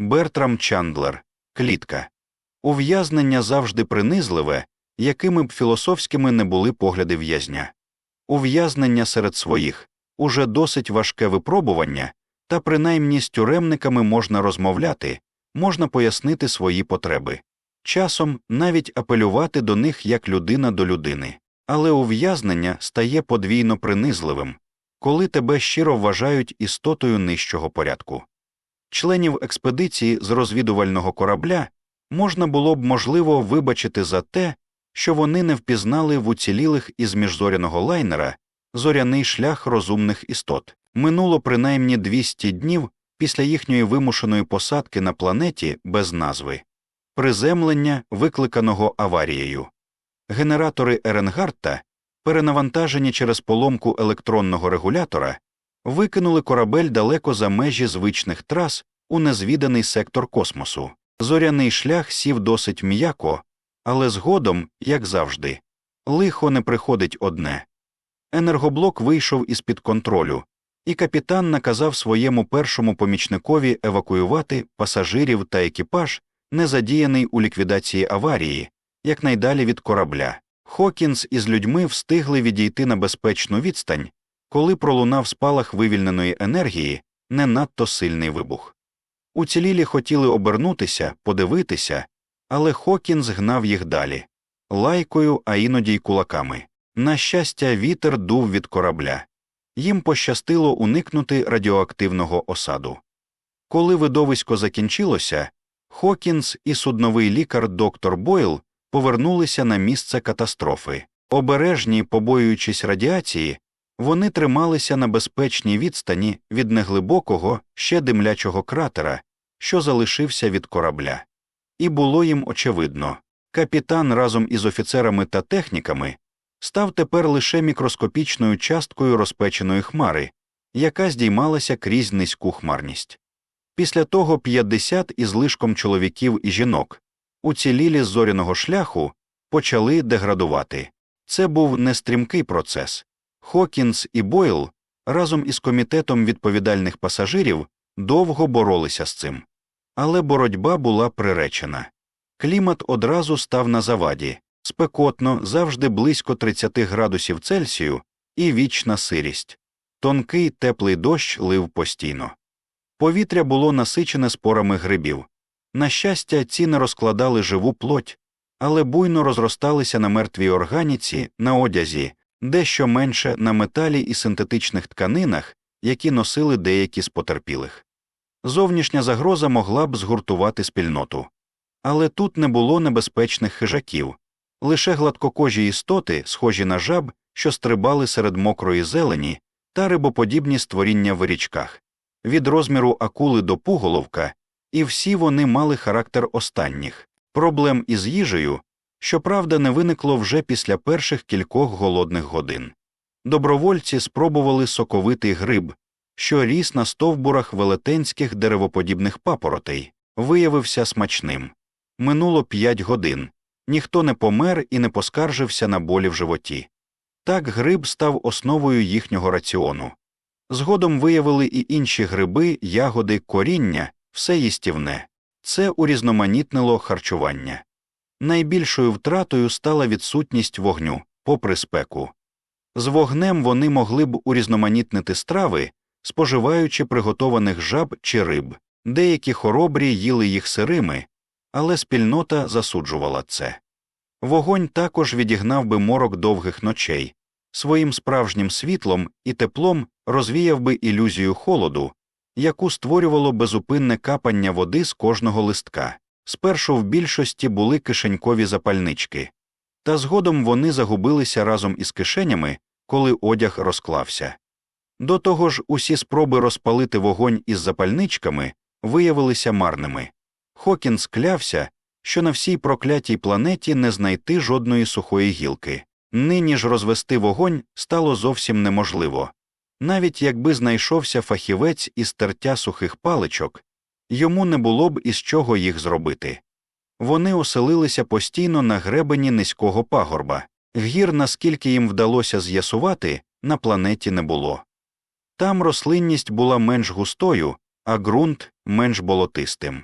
Бертрам Чандлер, клітка. Ув'язнення завжди принизливе, якими б філософськими не були погляди в'язня. Ув'язнення серед своїх уже досить важке випробування, та принаймні з тюремниками можна розмовляти, можна пояснити свої потреби, часом навіть апелювати до них як людина до людини, але ув'язнення стає подвійно принизливим, коли тебе щиро вважають істотою нижчого порядку. Членів експедиції з розвідувального корабля можна було б можливо вибачити за те, що вони не впізнали в уцілілих із міжзоряного лайнера зоряний шлях розумних істот. Минуло принаймні 200 днів після їхньої вимушеної посадки на планеті без назви, приземлення, викликаного аварією. Генератори Еренгарта, перенавантажені через поломку електронного регулятора, викинули корабель далеко за межі звичних трас у незвіданий сектор космосу. Зоряний шлях сів досить м'яко, але згодом, як завжди, лихо не приходить одне. Енергоблок вийшов із під контролю, і капітан наказав своєму першому помічникові евакуювати пасажирів та екіпаж, не задіяний у ліквідації аварії, якнайдалі від корабля. Хокінс із людьми встигли відійти на безпечну відстань, коли пролунав спалах вивільненої енергії не надто сильний вибух. Уцілілі хотіли обернутися, подивитися, але Хокінс гнав їх далі лайкою, а іноді й кулаками. На щастя, вітер дув від корабля. Їм пощастило уникнути радіоактивного осаду. Коли видовисько закінчилося, Хокінс і судновий лікар доктор Бойл повернулися на місце катастрофи. Обережні, побоюючись радіації, вони трималися на безпечній відстані від неглибокого, ще димлячого кратера, що залишився від корабля. І було їм очевидно капітан разом із офіцерами та техніками став тепер лише мікроскопічною часткою розпеченої хмари, яка здіймалася крізь низьку хмарність. Після того 50 із лишком чоловіків і жінок, уцілілі з зоряного шляху, почали деградувати. Це був нестрімкий процес. Хокінс і Бойл разом із комітетом відповідальних пасажирів довго боролися з цим. Але боротьба була приречена. Клімат одразу став на заваді спекотно, завжди близько 30 градусів Цельсію і вічна сирість. Тонкий теплий дощ лив постійно. Повітря було насичене спорами грибів. На щастя, ці не розкладали живу плоть, але буйно розросталися на мертвій органіці, на одязі, дещо менше на металі і синтетичних тканинах, які носили деякі з потерпілих. Зовнішня загроза могла б згуртувати спільноту. Але тут не було небезпечних хижаків, лише гладкокожі істоти, схожі на жаб, що стрибали серед мокрої зелені, та рибоподібні створіння в річках, від розміру акули до пуголовка, і всі вони мали характер останніх. Проблем із їжею, щоправда, не виникло вже після перших кількох голодних годин. Добровольці спробували соковитий гриб, що ріс на стовбурах велетенських деревоподібних папоротей, виявився смачним. Минуло п'ять годин, ніхто не помер і не поскаржився на болі в животі. Так гриб став основою їхнього раціону. Згодом виявили і інші гриби, ягоди, коріння, все їстівне. Це урізноманітнило харчування. Найбільшою втратою стала відсутність вогню, попри спеку. З вогнем вони могли б урізноманітнити страви, споживаючи приготованих жаб чи риб, деякі хоробрі їли їх сирими, але спільнота засуджувала це. Вогонь також відігнав би морок довгих ночей, своїм справжнім світлом і теплом розвіяв би ілюзію холоду, яку створювало безупинне капання води з кожного листка. Спершу в більшості були кишенькові запальнички, та згодом вони загубилися разом із кишенями, коли одяг розклався. До того ж, усі спроби розпалити вогонь із запальничками виявилися марними. Хокінс клявся, що на всій проклятій планеті не знайти жодної сухої гілки. Нині ж розвести вогонь стало зовсім неможливо. Навіть якби знайшовся фахівець із тертя сухих паличок, йому не було б із чого їх зробити. Вони оселилися постійно на гребені низького пагорба, гір, наскільки їм вдалося з'ясувати, на планеті не було. Там рослинність була менш густою, а ґрунт менш болотистим.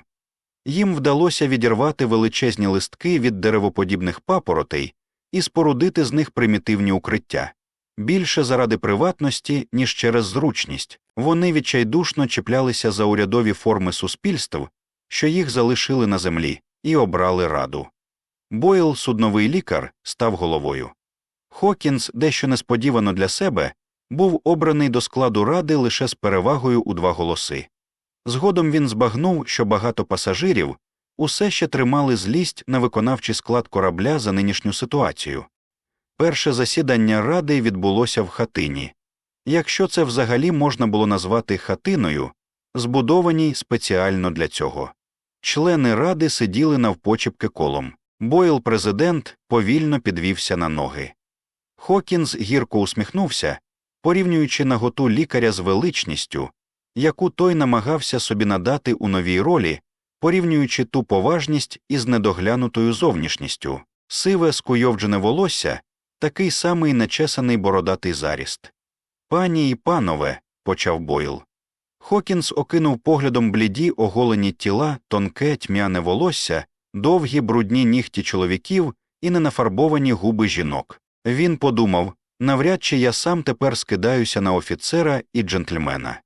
Їм вдалося відірвати величезні листки від деревоподібних папоротей і спорудити з них примітивні укриття. Більше заради приватності, ніж через зручність, вони відчайдушно чіплялися за урядові форми суспільств, що їх залишили на землі, і обрали раду. Бойл, судновий лікар, став головою. Хокінс, дещо несподівано для себе, був обраний до складу ради лише з перевагою у два голоси. Згодом він збагнув, що багато пасажирів усе ще тримали злість на виконавчий склад корабля за нинішню ситуацію. Перше засідання ради відбулося в хатині. Якщо це взагалі можна було назвати хатиною, збудованій спеціально для цього. Члени ради сиділи навпочепки колом. Бойл президент повільно підвівся на ноги. Хокінс гірко усміхнувся, порівнюючи наготу лікаря з величністю, яку той намагався собі надати у новій ролі, порівнюючи ту поважність із недоглянутою зовнішністю, сиве скуйовджене волосся, такий самий нечесаний бородатий заріст. Пані і панове, почав Бойл. Хокінс окинув поглядом бліді оголені тіла, тонке тьмяне волосся, довгі брудні нігті чоловіків і ненафарбовані губи жінок. Він подумав навряд чи я сам тепер скидаюся на офіцера і джентльмена.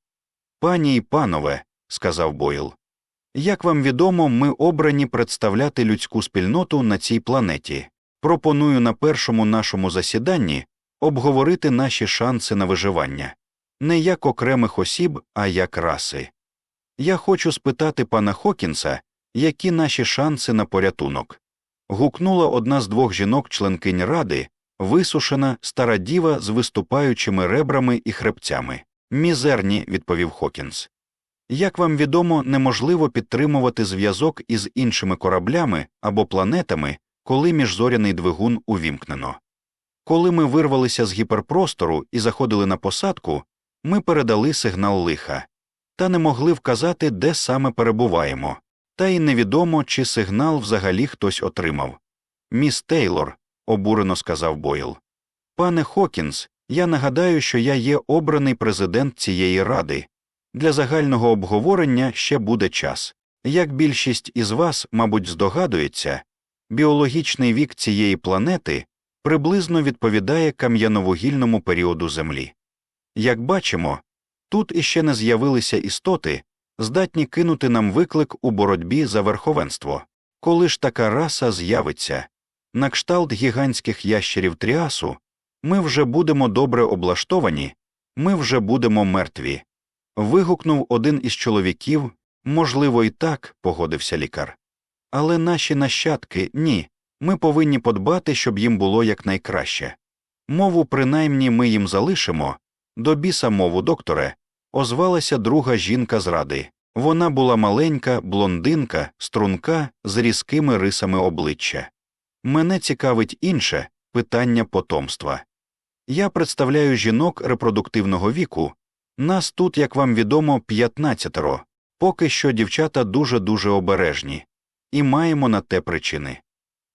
Пані і панове, сказав Бойл, як вам відомо, ми обрані представляти людську спільноту на цій планеті. Пропоную на першому нашому засіданні обговорити наші шанси на виживання не як окремих осіб, а як раси. Я хочу спитати пана Хокінса, які наші шанси на порятунок. Гукнула одна з двох жінок членкинь ради, висушена стара діва з виступаючими ребрами і хребцями. Мізерні, відповів Хокінс. Як вам відомо, неможливо підтримувати зв'язок із іншими кораблями або планетами, коли міжзоряний двигун увімкнено. Коли ми вирвалися з гіперпростору і заходили на посадку, ми передали сигнал лиха, та не могли вказати, де саме перебуваємо, та й невідомо, чи сигнал взагалі хтось отримав. Міс Тейлор, обурено сказав Бойл. Пане Хокінс, я нагадаю, що я є обраний президент цієї ради. Для загального обговорення ще буде час. Як більшість із вас, мабуть, здогадується, біологічний вік цієї планети приблизно відповідає кам'яновугільному періоду Землі. Як бачимо, тут іще не з'явилися істоти, здатні кинути нам виклик у боротьбі за верховенство. Коли ж така раса з'явиться, на кшталт гігантських ящерів тріасу, ми вже будемо добре облаштовані, ми вже будемо мертві. Вигукнув один із чоловіків можливо, і так, погодився лікар. Але наші нащадки ні. Ми повинні подбати, щоб їм було якнайкраще. Мову принаймні ми їм залишимо, до біса мову, докторе, озвалася друга жінка з ради. Вона була маленька, блондинка, струнка з різкими рисами обличчя. Мене цікавить інше питання потомства. Я представляю жінок репродуктивного віку. Нас тут, як вам відомо, п'ятнадцятеро, поки що дівчата дуже дуже обережні, і маємо на те причини.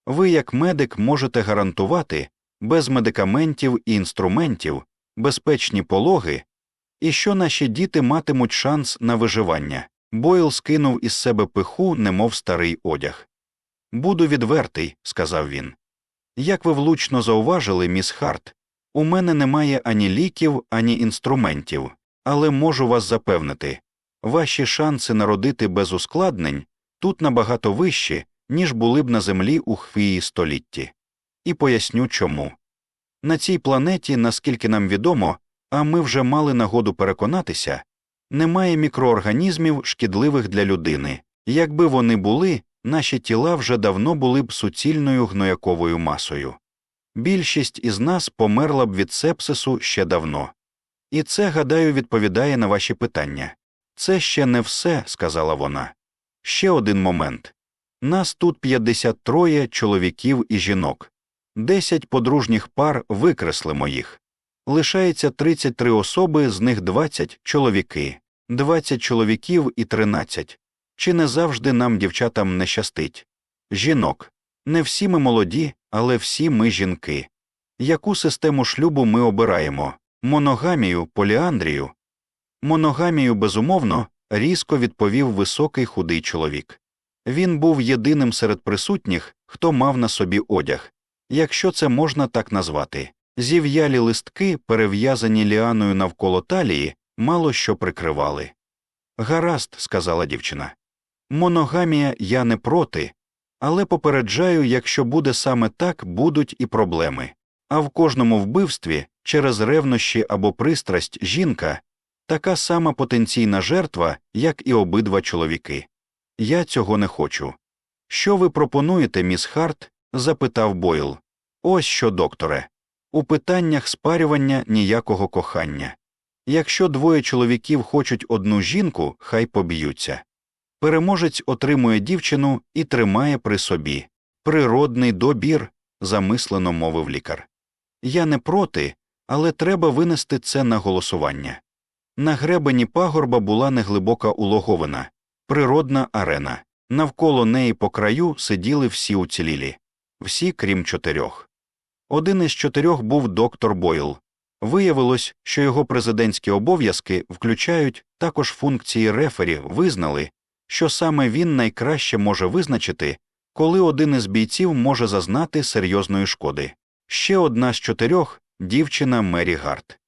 Ви, як медик, можете гарантувати без медикаментів і інструментів безпечні пологи, і що наші діти матимуть шанс на виживання. Бойл скинув із себе пиху, немов старий одяг. Буду відвертий, сказав він. Як ви влучно зауважили, міс Харт, у мене немає ані ліків, ані інструментів, але можу вас запевнити ваші шанси народити без ускладнень тут набагато вищі, ніж були б на землі у хвії столітті. І поясню чому. На цій планеті, наскільки нам відомо, а ми вже мали нагоду переконатися, немає мікроорганізмів, шкідливих для людини. Якби вони були, наші тіла вже давно були б суцільною гнояковою масою. Більшість із нас померла б від сепсису ще давно. І це, гадаю, відповідає на ваші питання. Це ще не все, сказала вона. Ще один момент нас тут 53 чоловіків і жінок. Десять подружніх пар викреслимо їх. Лишається 33 особи, з них 20 чоловіки, 20 чоловіків і 13. Чи не завжди нам, дівчатам, не щастить? Жінок. Не всі ми молоді, але всі ми жінки. Яку систему шлюбу ми обираємо? Моногамію, поліандрію? Моногамію, безумовно, різко відповів високий худий чоловік. Він був єдиним серед присутніх, хто мав на собі одяг, якщо це можна так назвати. Зів'ялі листки, перев'язані ліаною навколо талії, мало що прикривали. Гаразд, сказала дівчина. Моногамія я не проти, але попереджаю, якщо буде саме так, будуть і проблеми. А в кожному вбивстві через ревнощі або пристрасть жінка така сама потенційна жертва, як і обидва чоловіки. Я цього не хочу. Що ви пропонуєте, міс Харт? запитав Бойл. Ось що, докторе. У питаннях спарювання ніякого кохання. Якщо двоє чоловіків хочуть одну жінку, хай поб'ються. Переможець отримує дівчину і тримає при собі. Природний добір, замислено мовив лікар. Я не проти, але треба винести це на голосування. На гребені пагорба була неглибока улоговина, природна арена. Навколо неї по краю сиділи всі уцілілі, всі крім чотирьох. Один із чотирьох був доктор Бойл. Виявилось, що його президентські обов'язки включають також функції рефері, визнали, що саме він найкраще може визначити, коли один із бійців може зазнати серйозної шкоди. Ще одна з чотирьох дівчина Мері Гарт.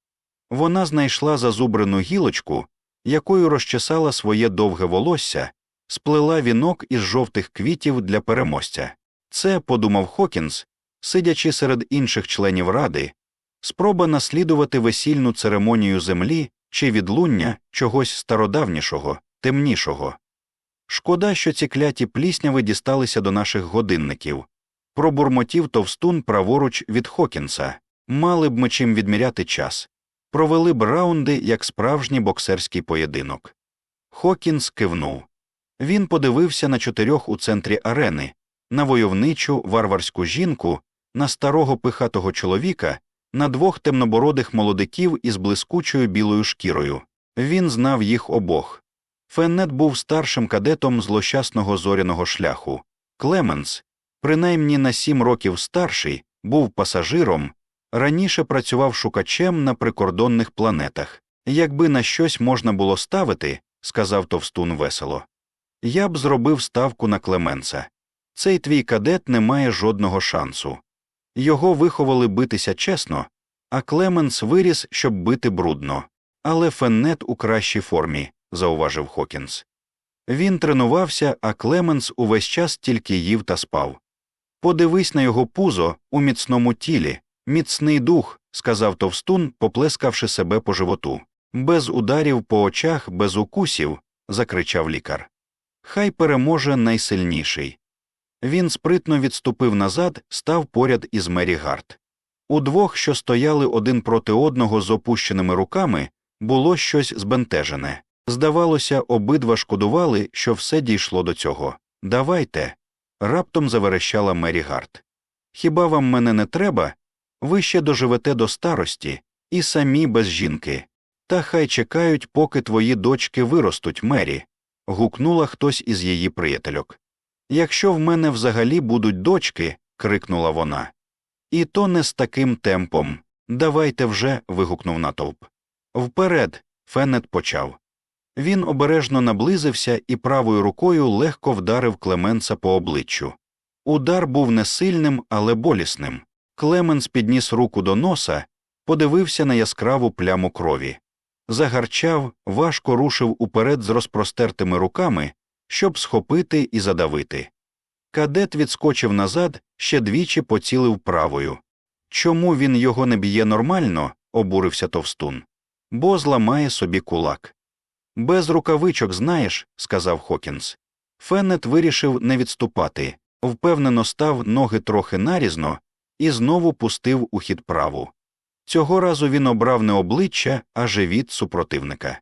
Вона знайшла зазубрену гілочку, якою розчесала своє довге волосся, сплела вінок із жовтих квітів для переможця. Це, подумав Хокінс, сидячи серед інших членів ради, спроба наслідувати весільну церемонію землі чи відлуння чогось стародавнішого, темнішого. Шкода, що ці кляті плісняви дісталися до наших годинників. Пробурмотів товстун праворуч від Хокінса, мали б ми чим відміряти час, провели б раунди як справжній боксерський поєдинок. Хокінс кивнув. Він подивився на чотирьох у центрі арени, на войовничу варварську жінку, на старого пихатого чоловіка, на двох темнобородих молодиків із блискучою білою шкірою. Він знав їх обох. Феннет був старшим кадетом злощасного зоряного шляху. Клеменс, принаймні на сім років старший, був пасажиром, раніше працював шукачем на прикордонних планетах. Якби на щось можна було ставити, сказав товстун весело. Я б зробив ставку на Клеменса. Цей твій кадет не має жодного шансу. Його виховали битися чесно, а Клеменс виріс, щоб бити брудно. Але Феннет у кращій формі, зауважив Хокінс. Він тренувався, а Клеменс увесь час тільки їв та спав. Подивись на його пузо у міцному тілі, міцний дух, сказав товстун, поплескавши себе по животу. Без ударів по очах, без укусів, закричав лікар. Хай переможе найсильніший. Він спритно відступив назад, став поряд із Мері Гарт. Удвох, що стояли один проти одного з опущеними руками, було щось збентежене. Здавалося, обидва шкодували, що все дійшло до цього. Давайте. раптом заверещала Мері Гарт. Хіба вам мене не треба? Ви ще доживете до старості, і самі без жінки. Та хай чекають, поки твої дочки виростуть, Мері. гукнула хтось із її приятельок. Якщо в мене взагалі будуть дочки, крикнула вона. І то не з таким темпом. Давайте вже. вигукнув натовп. Вперед. Феннет почав. Він обережно наблизився і правою рукою легко вдарив Клеменса по обличчю. Удар був не сильним, але болісним. Клеменс підніс руку до носа, подивився на яскраву пляму крові. Загарчав, важко рушив уперед з розпростертими руками, щоб схопити і задавити. Кадет відскочив назад, ще двічі поцілив правою. Чому він його не б'є нормально? обурився товстун. Бо зламає собі кулак. Без рукавичок знаєш, сказав Хокінс. Феннет вирішив не відступати, впевнено став ноги трохи нарізно і знову пустив у хід праву. Цього разу він обрав не обличчя, а живіт супротивника.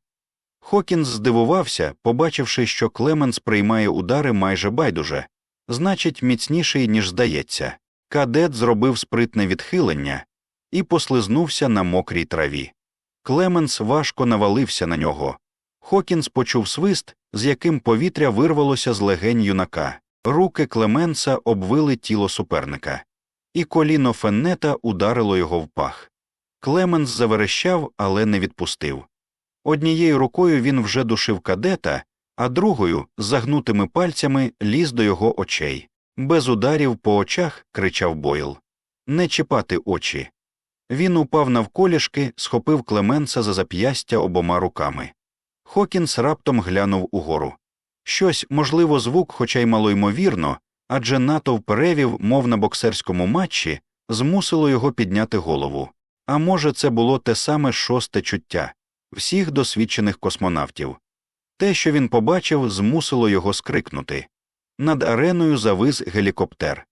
Хокінс здивувався, побачивши, що Клеменс приймає удари майже байдуже, значить, міцніший, ніж здається. Кадет зробив спритне відхилення і послизнувся на мокрій траві. Клеменс важко навалився на нього. Хокінс почув свист, з яким повітря вирвалося з легень юнака. Руки Клеменса обвили тіло суперника, і коліно Феннета ударило його в пах. Клеменс заверещав, але не відпустив. Однією рукою він вже душив кадета, а другою загнутими пальцями ліз до його очей. Без ударів по очах кричав Бойл. Не чіпати очі. Він упав навколішки, схопив Клеменса за зап'ястя обома руками. Хокінс раптом глянув угору. Щось, можливо, звук, хоча й малоймовірно, адже натовп перевів, мов на боксерському матчі, змусило його підняти голову. А може, це було те саме шосте чуття всіх досвідчених космонавтів. Те, що він побачив, змусило його скрикнути. Над ареною завис гелікоптер.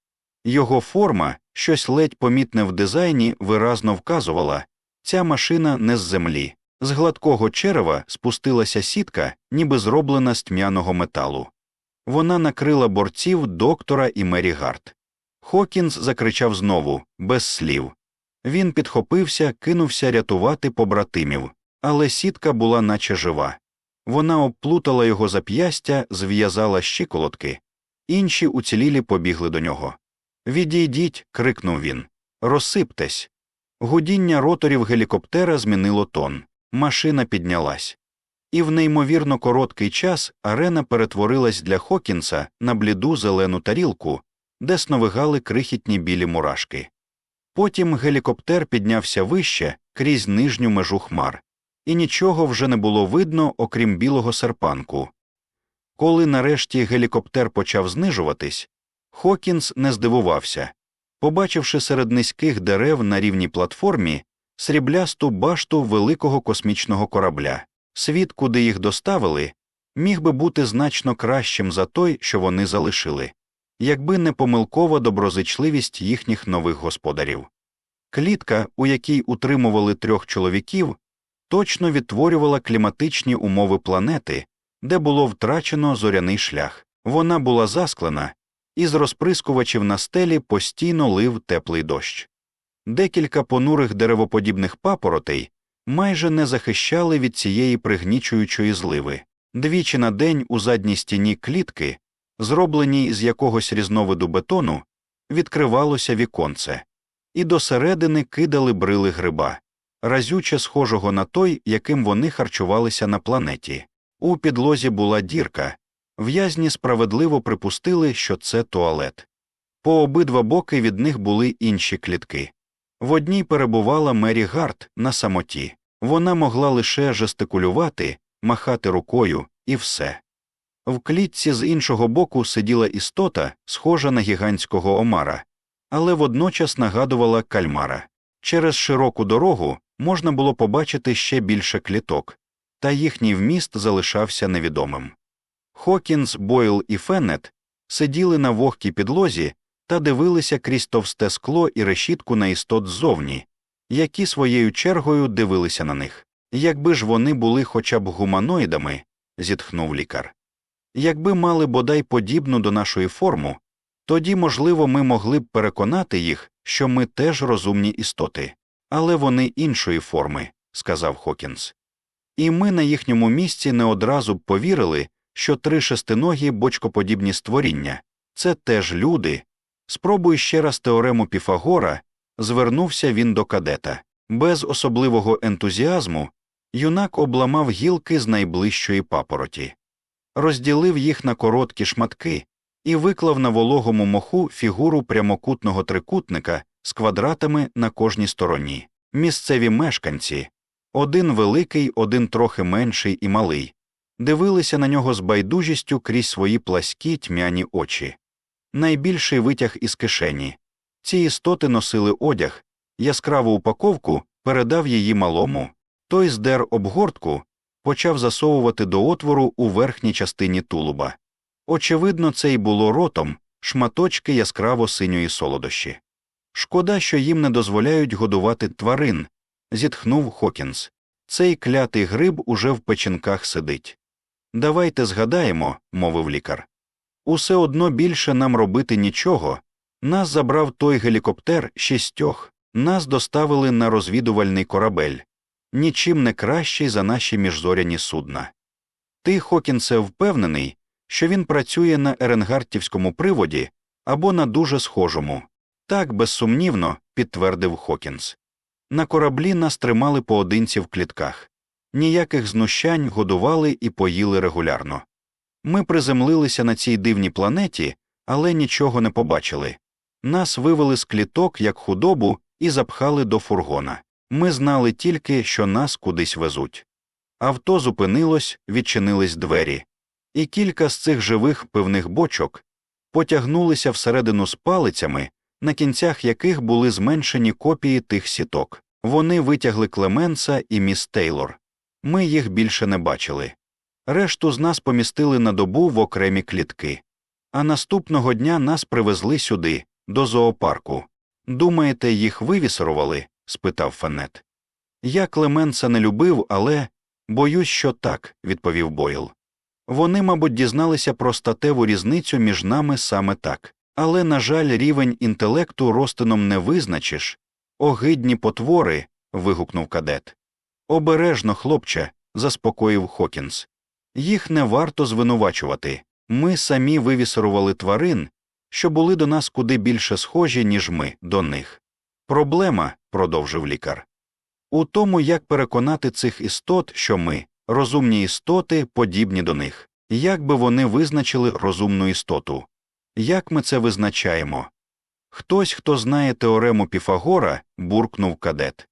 Його форма, щось ледь помітне в дизайні, виразно вказувала ця машина не з землі. З гладкого черева спустилася сітка, ніби зроблена з тьмяного металу. Вона накрила борців доктора і Мері Гарт. Хокінс закричав знову, без слів. Він підхопився, кинувся рятувати побратимів, але сітка була наче жива. Вона обплутала його зап'ястя, зв'язала щиколотки, інші уцілілі побігли до нього. Відійдіть. крикнув він. Розсиптесь. Гудіння роторів гелікоптера змінило тон. Машина піднялась. І в неймовірно короткий час арена перетворилась для Хокінса на бліду зелену тарілку, де сновигали крихітні білі мурашки. Потім гелікоптер піднявся вище крізь нижню межу хмар, і нічого вже не було видно, окрім білого серпанку. Коли нарешті гелікоптер почав знижуватись, Хокінс не здивувався. Побачивши серед низьких дерев на рівній платформі сріблясту башту великого космічного корабля, світ, куди їх доставили, міг би бути значно кращим за той, що вони залишили, якби не помилкова доброзичливість їхніх нових господарів. Клітка, у якій утримували трьох чоловіків, точно відтворювала кліматичні умови планети, де було втрачено зоряний шлях. Вона була засклена, і з розприскувачів на стелі постійно лив теплий дощ. Декілька понурих деревоподібних папоротей майже не захищали від цієї пригнічуючої зливи. Двічі на день у задній стіні клітки, зробленій з якогось різновиду бетону, відкривалося віконце, і досередини кидали брили гриба, разюче схожого на той, яким вони харчувалися на планеті. У підлозі була дірка, в'язні справедливо припустили, що це туалет. По обидва боки від них були інші клітки. В одній перебувала Мері Гарт на самоті, вона могла лише жестикулювати, махати рукою і все. В клітці з іншого боку сиділа істота, схожа на гігантського омара, але водночас нагадувала кальмара. Через широку дорогу можна було побачити ще більше кліток, та їхній вміст залишався невідомим. Хокінс, Бойл і Феннет сиділи на вогкій підлозі та дивилися крізь товсте скло і решітку на істот ззовні, які своєю чергою дивилися на них. Якби ж вони були хоча б гуманоїдами, зітхнув лікар. Якби мали бодай подібну до нашої форму, тоді, можливо, ми могли б переконати їх, що ми теж розумні істоти, але вони іншої форми, сказав Хокінс. І ми на їхньому місці не одразу б повірили, що три шестиногі бочкоподібні створіння це теж люди. Спробуй ще раз теорему Піфагора, звернувся він до кадета. Без особливого ентузіазму юнак обламав гілки з найближчої папороті, розділив їх на короткі шматки і виклав на вологому моху фігуру прямокутного трикутника з квадратами на кожній стороні. Місцеві мешканці один великий, один трохи менший і малий, дивилися на нього з байдужістю крізь свої плаські тьмяні очі. Найбільший витяг із кишені. Ці істоти носили одяг, яскраву упаковку передав її малому. Той здер обгортку, почав засовувати до отвору у верхній частині тулуба. Очевидно, це й було ротом шматочки яскраво синьої солодощі. Шкода, що їм не дозволяють годувати тварин, зітхнув Хокінс. Цей клятий гриб уже в печінках сидить. Давайте згадаємо, мовив лікар. Усе одно більше нам робити нічого. Нас забрав той гелікоптер шістьох, нас доставили на розвідувальний корабель, нічим не кращий за наші міжзоряні судна. Ти, Хокінсе, впевнений, що він працює на Еренгартівському приводі або на дуже схожому. Так, безсумнівно, підтвердив Хокінс. На кораблі нас тримали поодинці в клітках, ніяких знущань годували і поїли регулярно. Ми приземлилися на цій дивній планеті, але нічого не побачили. Нас вивели з кліток як худобу і запхали до фургона. Ми знали тільки, що нас кудись везуть. Авто зупинилось, відчинились двері, і кілька з цих живих пивних бочок потягнулися всередину з палицями, на кінцях яких були зменшені копії тих сіток. Вони витягли Клеменса і міс Тейлор. Ми їх більше не бачили. Решту з нас помістили на добу в окремі клітки. А наступного дня нас привезли сюди, до зоопарку. Думаєте, їх вивісорували? спитав Фанет. Я Клеменса не любив, але боюсь, що так, відповів Бойл. Вони, мабуть, дізналися про статеву різницю між нами саме так. Але, на жаль, рівень інтелекту розтином не визначиш. Огидні потвори. вигукнув кадет. Обережно, хлопче, заспокоїв Хокінс. Їх не варто звинувачувати. Ми самі вивісорували тварин, що були до нас куди більше схожі, ніж ми до них. Проблема, продовжив лікар, у тому, як переконати цих істот, що ми, розумні істоти, подібні до них, як би вони визначили розумну істоту. Як ми це визначаємо? Хтось, хто знає теорему Піфагора, буркнув кадет.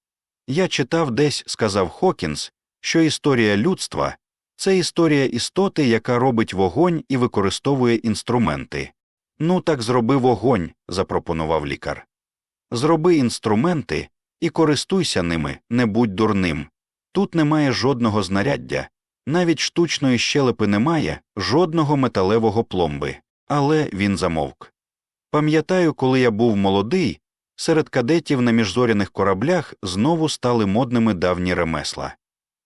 Я читав десь, сказав Хокінс, що історія людства це історія істоти, яка робить вогонь і використовує інструменти. Ну, так зроби вогонь, запропонував лікар. Зроби інструменти і користуйся ними, не будь дурним. Тут немає жодного знаряддя, навіть штучної щелепи немає, жодного металевого пломби, але він замовк. Пам'ятаю, коли я був молодий, серед кадетів на міжзоряних кораблях знову стали модними давні ремесла.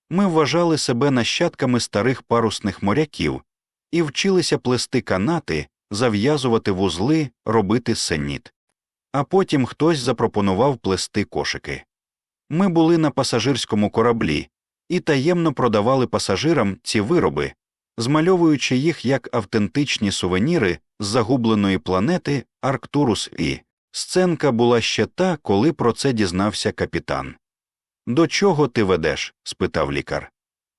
Ми вважали себе нащадками старих парусних моряків і вчилися плести канати, зав'язувати вузли, робити сеніт. А потім хтось запропонував плести кошики. Ми були на пасажирському кораблі і таємно продавали пасажирам ці вироби, змальовуючи їх як автентичні сувеніри з загубленої планети Арктурус І. Сценка була ще та, коли про це дізнався капітан. До чого ти ведеш? спитав лікар.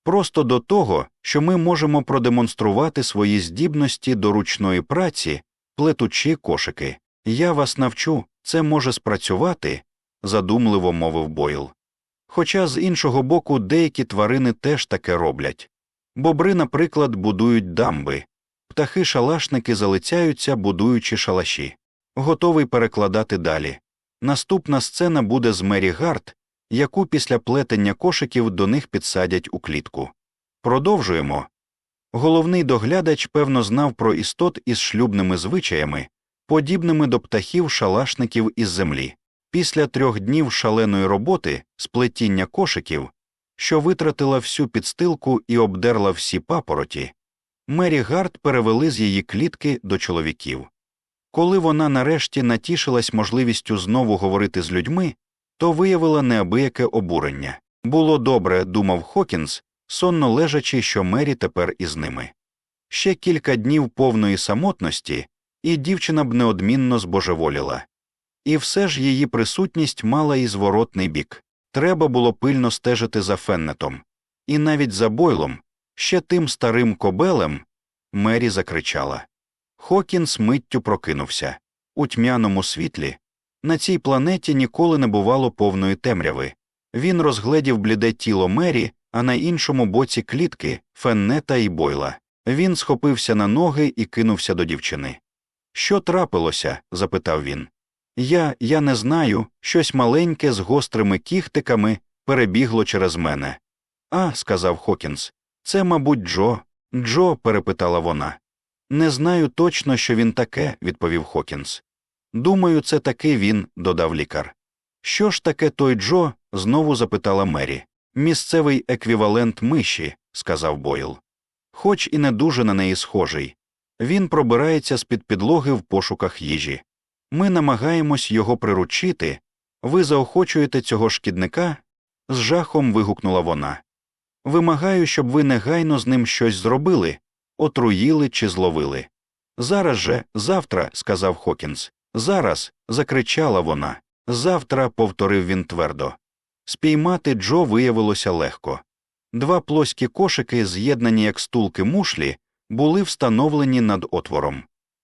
Просто до того, що ми можемо продемонструвати свої здібності до ручної праці, плетучи кошики. Я вас навчу, це може спрацювати, задумливо мовив Бойл. Хоча з іншого боку деякі тварини теж таке роблять. Бобри, наприклад, будують дамби, птахи шалашники залицяються, будуючи шалаші. Готовий перекладати далі. Наступна сцена буде з Мері Гарт, яку після плетення кошиків до них підсадять у клітку. Продовжуємо. Головний доглядач, певно, знав про істот із шлюбними звичаями, подібними до птахів шалашників із землі. Після трьох днів шаленої роботи, сплетіння кошиків, що витратила всю підстилку і обдерла всі папороті, Мері Гарт перевели з її клітки до чоловіків. Коли вона нарешті натішилась можливістю знову говорити з людьми, то виявила неабияке обурення. Було добре, думав Хокінс, сонно лежачи, що Мері тепер із ними. Ще кілька днів повної самотності, і дівчина б неодмінно збожеволіла. І все ж її присутність мала і зворотний бік. Треба було пильно стежити за Феннетом. І навіть за бойлом, ще тим старим кобелем, Мері закричала. Хокінс миттю прокинувся. У тьмяному світлі на цій планеті ніколи не бувало повної темряви. Він розгледів бліде тіло Мері, а на іншому боці клітки Феннета і Бойла. Він схопився на ноги і кинувся до дівчини. Що трапилося? запитав він. Я, я не знаю, щось маленьке з гострими кіхтиками перебігло через мене. А, сказав Хокінс, це, мабуть, Джо. Джо, перепитала вона. Не знаю точно, що він таке, відповів Хокінс. Думаю, це таки він, додав лікар. Що ж таке той Джо? знову запитала Мері. Місцевий еквівалент миші, сказав Бойл. Хоч і не дуже на неї схожий. Він пробирається з під підлоги в пошуках їжі. Ми намагаємось його приручити. Ви заохочуєте цього шкідника? з жахом вигукнула вона. Вимагаю, щоб ви негайно з ним щось зробили, отруїли чи зловили. Зараз же, завтра, сказав Хокінс. Зараз. закричала вона. Завтра, повторив він твердо. Спіймати Джо виявилося легко. Два плоські кошики, з'єднані як стулки мушлі, були встановлені над отвором.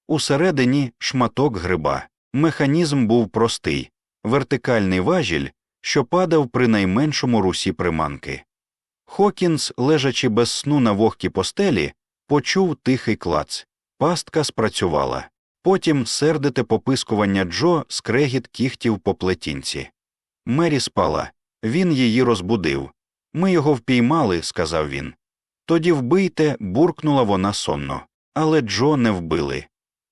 Усередині шматок гриба. Механізм був простий вертикальний важіль, що падав при найменшому русі приманки. Хокінс, лежачи без сну на вогкій постелі, почув тихий клац. Пастка спрацювала. Потім сердите попискування Джо скрегіт кігтів по плетінці. Мері спала. Він її розбудив. Ми його впіймали, сказав він. Тоді вбийте, буркнула вона сонно. Але Джо не вбили.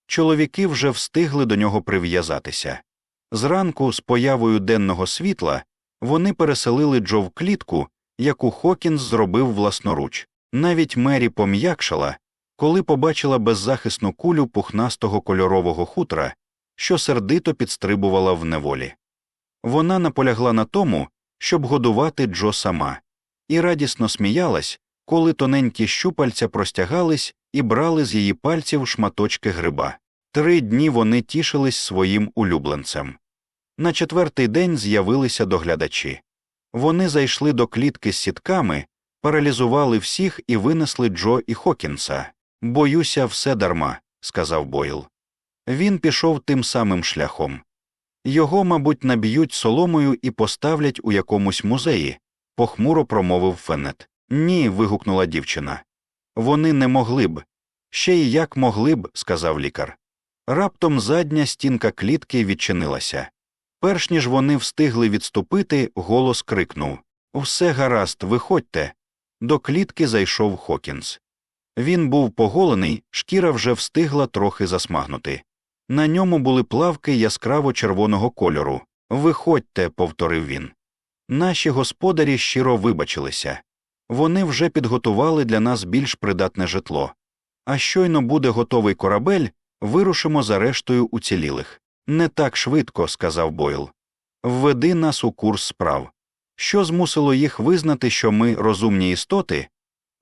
Чоловіки вже встигли до нього прив'язатися. Зранку, з появою денного світла, вони переселили Джо в клітку, яку Хокінс зробив власноруч. Навіть Мері пом'якшала, коли побачила беззахисну кулю пухнастого кольорового хутра, що сердито підстрибувала в неволі. Вона наполягла на тому, щоб годувати Джо сама, і радісно сміялась, коли тоненькі щупальця простягались і брали з її пальців шматочки гриба. Три дні вони тішились своїм улюбленцем. На четвертий день з'явилися доглядачі. Вони зайшли до клітки з сітками, паралізували всіх і винесли Джо і Хокінса. Боюся, все дарма, сказав Бойл. Він пішов тим самим шляхом. Його, мабуть, наб'ють соломою і поставлять у якомусь музеї, похмуро промовив Феннет. Ні. вигукнула дівчина. Вони не могли б. Ще й як могли б, сказав лікар. Раптом задня стінка клітки відчинилася. Перш ніж вони встигли відступити, голос крикнув Все гаразд, виходьте. До клітки зайшов Хокінс. Він був поголений, шкіра вже встигла трохи засмагнути. На ньому були плавки яскраво червоного кольору. Виходьте, повторив він. Наші господарі щиро вибачилися. Вони вже підготували для нас більш придатне житло. А щойно буде готовий корабель, вирушимо за рештою уцілілих. Не так швидко, сказав Бойл. Введи нас у курс справ. Що змусило їх визнати, що ми розумні істоти?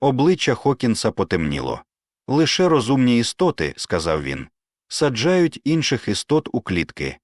Обличчя Хокінса потемніло. Лише розумні істоти, сказав він, саджають інших істот у клітки.